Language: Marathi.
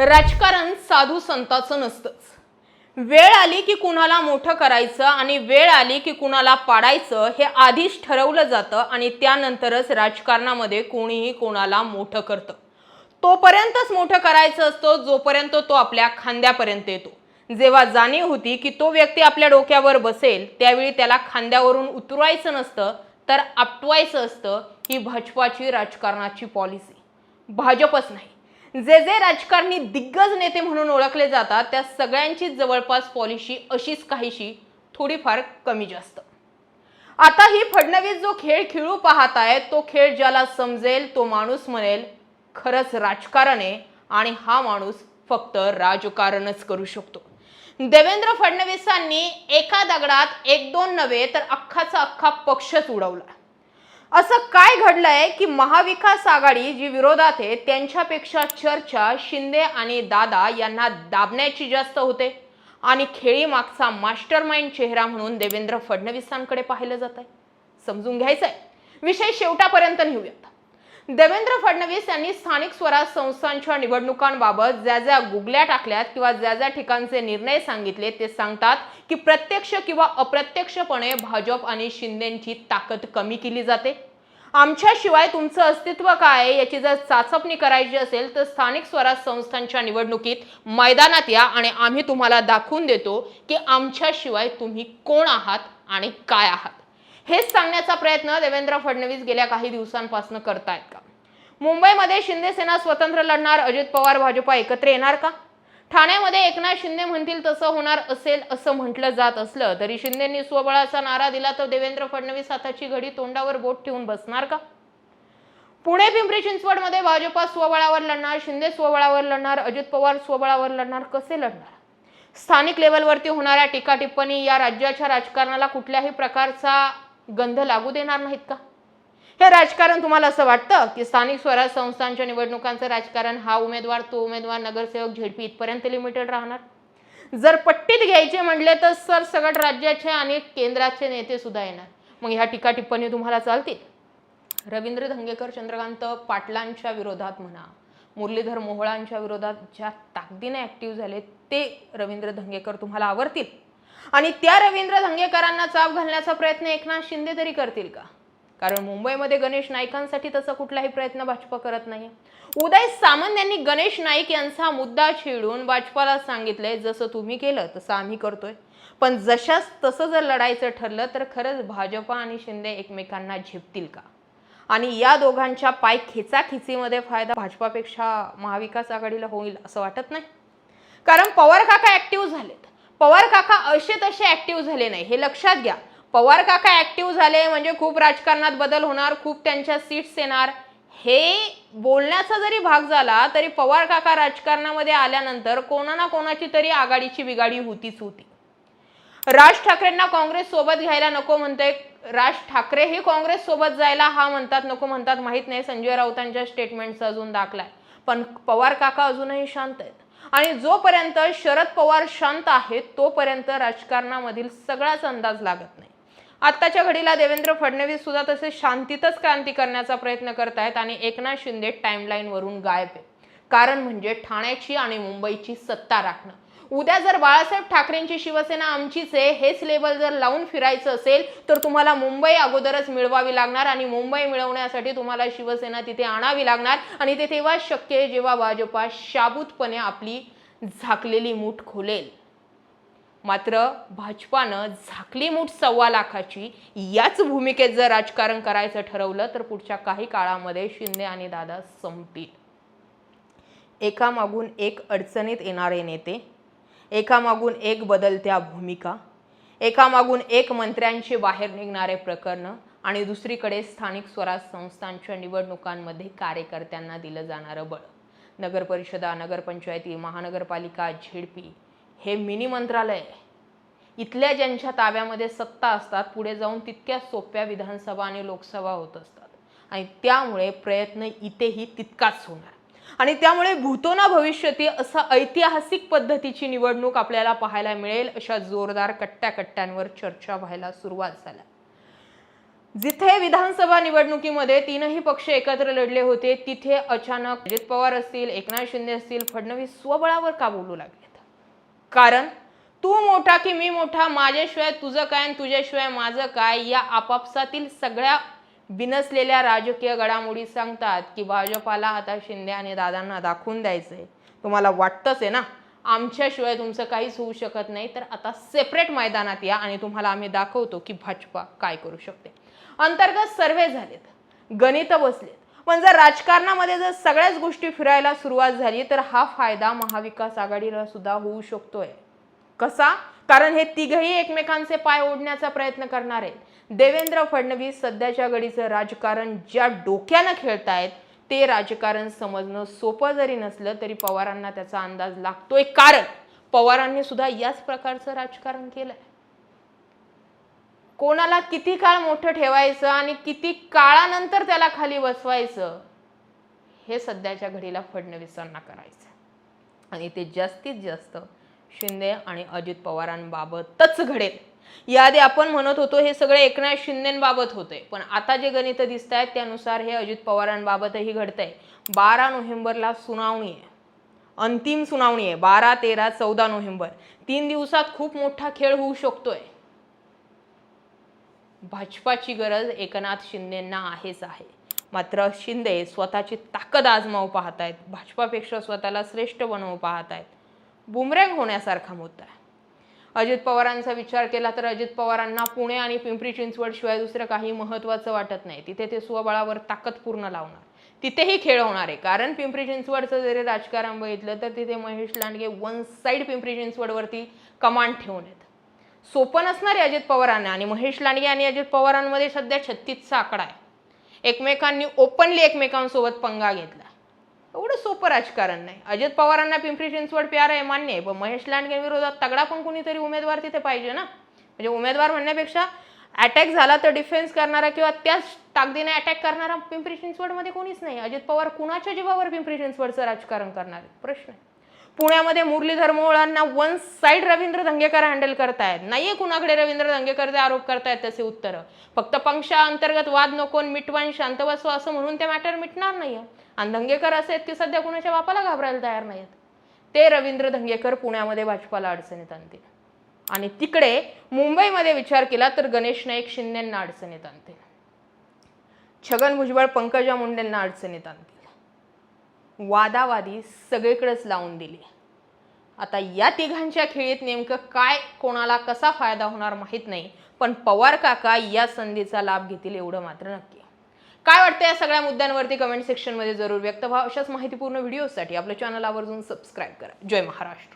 राजकारण साधू संताचं नसतंच. वेळ आली की कुणाला मोठं करायचं आणि वेळ आली की कुणाला पाडायचं हे आधीच ठरवलं जातं आणि त्यानंतरच राजकारणामध्ये कोणीही कोणाला मोठं करतं. तोपर्यंतच मोठं करायचं असतं जोपर्यंत तो आपल्या खांद्यापर्यंत येतो. जेव्हा जाणीव होती की तो व्यक्ती आपल्या डोक्यावर बसेल त्यावेळी त्याला खांद्यावरून उतरवायचं नसतं तर आपटवायचं असतं ही भाजपाची राजकारणाची पॉलिसी. भाजपच नाही. जे जे राजकारणी दिग्गज नेते म्हणून ओळखले जातात त्या सगळ्यांची जवळपास पॉलिसी अशीच काहीशी थोडीफार कमी जास्त. आता ही फडणवीस जो खेळ खेळू पाहत आहे तो खेळ ज्याला समजेल तो माणूस म्हणेल खरंच राजकारण आहे आणि हा माणूस फक्त राजकारणच करू शकतो. देवेंद्र फडणवीसांनी एका दगडात एक दोन नव्हे तर अख्खाचा अख्खा पक्षच उडवला. असं काय घडलंय की महाविकास आघाडी जी विरोधात आहे त्यांच्यापेक्षा चर्चा शिंदे आणि दादा यांना दाबण्याची जास्त होते. आणि खेळी मागचा मास्टर माइंड चेहरा म्हणून देवेंद्र फडणवीसांकडे पाहिलं जात आहे समजून घ्यायचंय. विषय शेवटापर्यंत नेऊयात. देवेंद्र फडणवीस यांनी स्थानिक स्वराज संस्थांच्या निवडणुकांबाबत ज्या ज्या गुगल्या टाकल्यात किंवा ज्या ज्या ठिकाणचे निर्णय सांगितले ते सांगतात की प्रत्यक्ष किंवा अप्रत्यक्षपणे भाजप आणि शिंदेची ताकद कमी केली जाते. आमच्याशिवाय तुमचं अस्तित्व काय आहे याची जर चाचपणी करायची असेल तर स्थानिक स्वराज संस्थांच्या निवडणुकीत मैदानात या आणि आम्ही तुम्हाला दाखवून देतो की आमच्याशिवाय तुम्ही कोण आहात आणि काय आहात. हेच सांगण्याचा प्रयत्न देवेंद्र फडणवीस गेल्या काही दिवसांपासून करतायत का? मुंबईमध्ये शिंदे सेना स्वतंत्र लढणार अजित पवार भाजपा एकत्र येणार का? ठाण्यामध्ये एकनाथ शिंदे म्हणतील तसं होणार असेल असं म्हटलं जात असलं तरी शिंदेंनी स्वबळाचा नारा दिला तर देवेंद्र फडणवीस हाताची घडी तोंडावर बोट ठेवून बसणार का? पुणे पिंपरी चिंचवडमध्ये भाजपा स्वबळावर लढणार शिंदे स्वबळावर लढणार अजित पवार स्वबळावर लढणार कसे लढणार? स्थानिक लेवलवरती होणाऱ्या टीका टिप्पणी या राज्याच्या राजकारणाला कुठल्याही प्रकारचा गंध लागू देणार नाहीत का? हे राजकारण तुम्हाला असं वाटतं की स्थानिक स्वराज संस्थांच्या निवडणुकांचं राजकारण हा उमेदवार तो उमेदवार नगरसेवक झेडपी इथपर्यंत लिमिटेड राहणार? जर पट्टीत घ्यायचे म्हणले तर सर सगट राज्याचे आणि केंद्राचे नेते सुद्धा येणार. मग ह्या टीका टिप्पणी तुम्हाला चालतील? रवींद्र धंगेकर चंद्रकांत पाटलांच्या विरोधात म्हणा मुरलीधर मोहोळांच्या विरोधात ज्या ताकदीने ॲक्टिव्ह झाले ते रवींद्र धंगेकर तुम्हाला आवडतील? आणि त्या रवींद्र धंगेकरांना चाप घालण्याचा प्रयत्न एकनाथ शिंदे तरी करतील का? कारण मुंबईमध्ये गणेश नाईकांसाठी तसा कुठलाही प्रयत्न भाजप करत नाही. उदय सामंत यांनी गणेश नाईक यांचा मुद्दा छेडून भाजपाला सांगितलंय जसं तुम्ही केलं तसं आम्ही करतोय. पण जशाच तसं जर लढायचं ठरलं तर खरंच भाजपा आणि शिंदे एकमेकांना झेपतील का? आणि या दोघांच्या पाय खेचाखिचीमध्ये फायदा भाजपापेक्षा महाविकास आघाडीला होईल असं वाटत नाही? कारण पवार काका ऍक्टिव्ह झालेत. पवार काका असे तसे ऍक्टिव्ह झाले नाही. हे लक्षात घ्या. पवार काका ऍक्टिव्ह झाले म्हणजे खूप राजकारणात बदल होणार खूप त्यांच्या सीट्स येणार. हे बोलण्याचा जरी भाग झाला तरी पवार काका राजकारणामध्ये आल्यानंतर कोणा ना कोणाची तरी आघाडीची बिघाडी होतीच होती. राज ठाकरेंना काँग्रेस सोबत घ्यायला नको म्हणते राज ठाकरे हे काँग्रेस सोबत जायला हा म्हणतात नको म्हणतात माहीत नाही. संजय राऊतांच्या स्टेटमेंटचा अजून दाखलाय. पण पवार काका अजूनही शांत आहेत. आणि जोपर्यंत शरद पवार शांत आहेत तोपर्यंत राजकारणामधील सगळाच अंदाज लागत नाही. आत्ताच्या घडीला देवेंद्र फडणवीस सुद्धा तसे शांतीतच क्रांती करण्याचा प्रयत्न करत आहेत आणि एकनाथ शिंदे टाईमलाईनवरून गायब आहे कारण म्हणजे ठाण्याची आणि मुंबईची सत्ता राखणं. उद्या जर बाळासाहेब ठाकरेंची शिवसेना आमचीच आहे हेच लेबल जर लावून फिरायचं असेल तर तुम्हाला मुंबई अगोदरच मिळवावी लागणार आणि मुंबई मिळवण्यासाठी तुम्हाला शिवसेना तिथे आणावी लागणार आणि ते तेव्हाच शक्य आहे जेव्हा भाजपा शाबूतपणे आपली झाकलेली मूठ खोलेल. मात्र भाजपानं झाकली मूठ सव्वा लाखाची याच भूमिकेत जर राजकारण करायचं ठरवलं तर पुढच्या काही काळामध्ये शिंदे आणि दादा संपतील. एकामागून एक अडचणीत येणारे नेते एकामागून एक बदलत्या भूमिका एकामागून एक मंत्र्यांचे बाहेर निघणारे प्रकरणं आणि दुसरीकडे स्थानिक स्वराज संस्थांच्या निवडणुकांमध्ये कार्यकर्त्यांना दिलं जाणारं बळ. नगरपरिषदा नगरपंचायती महानगरपालिका झेडपी हे मिनी मंत्रालय आहे. इथल्या ज्यांच्या ताब्यामध्ये सत्ता असतात पुढे जाऊन तितक्या सोप्या विधानसभा आणि लोकसभा होत असतात. आणि त्यामुळे प्रयत्न इथेही तितकाच होणार. आणि त्यामुळे भूतोना भविष्यती असं ऐतिहासिक पद्धतीची निवडणूक आपल्याला पाहायला मिळेल अशा जोरदार कट्ट्या कट्ट्यांवर चर्चा व्हायला सुरुवात झाल्या. जिथे विधानसभा निवडणुकीमध्ये तीनही पक्ष एकत्र लढले होते तिथे अचानक अजित पवार असतील एकनाथ शिंदे असतील फडणवीस स्वबळावर का बोलू लागले? कारण तू मोठा की मी मोठा माझ्याशिवाय तुझं काय आणि तुझ्याशिवाय माझं काय या आपापसातील सगळ्या बिनसलेल्या राजकीय घडामोडी सांगतात की भाजपाला आता शिंदे आणि दादांना दाखवून द्यायचं आहे तुम्हाला वाटतंच आहे ना? आमच्याशिवाय तुमचं काहीच होऊ शकत नाही. तर आता सेपरेट मैदानात या आणि तुम्हाला आम्ही दाखवतो की भाजपा काय करू शकते. अंतर्गत सर्वे झालेत. गणित बसलेत. पण जर राजकारणामध्ये जर सगळ्याच गोष्टी फिरायला सुरुवात झाली तर हा फायदा महाविकास आघाडीला सुद्धा होऊ शकतोय. कसा? कारण हे तिघही एकमेकांचे पाय ओढण्याचा प्रयत्न करणार आहेत. देवेंद्र फडणवीस सध्याच्या घडीचं राजकारण ज्या डोक्यानं खेळतायत ते राजकारण समजणं सोपं जरी नसलं तरी पवारांना त्याचा अंदाज लागतोय. कारण पवारांनी सुद्धा याच प्रकारचं राजकारण केलंय. कोणाला किती काळ मोठं ठेवायचं आणि किती काळानंतर त्याला खाली बसवायचं हे सध्याच्या घडीला फडणवीसांना करायचं आणि ते जास्तीत जास्त शिंदे आणि अजित पवारांबाबतच घडेल. याआधी आपण म्हणत होतो हे सगळे एकनाथ शिंदेबाबत होते. पण आता जे गणित दिसत आहेत त्यानुसार हे अजित पवारांबाबतही घडतंय. बारा नोव्हेंबरला सुनावणी आहे. अंतिम सुनावणी आहे. बारा तेरा चौदा नोव्हेंबर. तीन दिवसात खूप मोठा खेळ होऊ शकतोय. भाजपाची गरज एकनाथ शिंदेंना आहेच आहे. मात्र शिंदे स्वतःची ताकद आजमावू पाहत आहेत भाजपापेक्षा स्वतःला श्रेष्ठ बनवू पाहत आहेत बुमरँग होण्यासारखा मुद्दा आहे. अजित पवारांचा विचार केला तर अजित पवारांना पुणे आणि पिंपरी चिंचवड शिवाय दुसरं काही महत्त्वाचं वाटत नाही. तिथे ते स्वबळावर ताकद पूर्ण लावणार. तिथेही खेळ होणार आहे. कारण पिंपरी चिंचवडचं जरी राजकारण बघितलं तर तिथे महेश लांडगे वन साईड पिंपरी चिंचवडवरती कमांड ठेवून आहेत सोपं नसणारे अजित पवारांना. आणि महेश लांडगे आणि अजित पवारांमध्ये सध्या छत्तीसचा आकडा आहे. एकमेकांनी ओपनली एकमेकांसोबत पंगा घेतला. एवढं सोपं राजकारण नाही. अजित पवारांना पिंपरी चिंचवड प्यार आहे मान्य आहे पण महेश लांडगे विरोधात तगडा पण कुणीतरी उमेदवार तिथे पाहिजे ना? म्हणजे उमेदवार म्हणण्यापेक्षा अटॅक झाला तर डिफेन्स करणारा किंवा त्याच ताकदीने अटॅक करणारा पिंपरी चिंचवडमध्ये कोणीच नाही. अजित पवार कुणाच्या जीवावर पिंपरी चिंचवडचं राजकारण करणार प्रश्न आहे. पुण्यामध्ये Muralidhar मोहोळांना one side Ravindra Dhangekar handle करतायत. नाहीये कुणाकडे रवींद्र धंगेकरचे आरोप करतायत तसे उत्तर. फक्त पक्षा अंतर्गत वाद नको मिटवान शांत बसवा असं म्हणून ते मॅटर मिटणार नाहीये. आणि धंगेकर असे आहेत की सध्या कुणाच्या बापाला घाबरायला तयार नाहीत ते रवींद्र धंगेकर पुण्यामध्ये भाजपाला अडचणीत आणतील. आणि तिकडे मुंबईमध्ये विचार केला तर गणेश नाईक शिंदेंना अडचणीत आणतील. छगन भुजबळ पंकजा मुंडेंना अडचणीत आणतील. वादावादी सगळीकडेच लावून दिली. आता या तिघांच्या खेळीत नेमकं काय कोणाला कसा फायदा होणार माहीत नाही पण पवार काका या संधीचा लाभ घेतील एवढं मात्र नक्की. काय वाटतं या सगळ्या मुद्द्यांवरती कमेंट सेक्शनमध्ये जरूर व्यक्त व्हा. अशाच माहितीपूर्ण व्हिडिओसाठी आपल्या चॅनल आवर्जून सबस्क्राईब करा. जय महाराष्ट्र.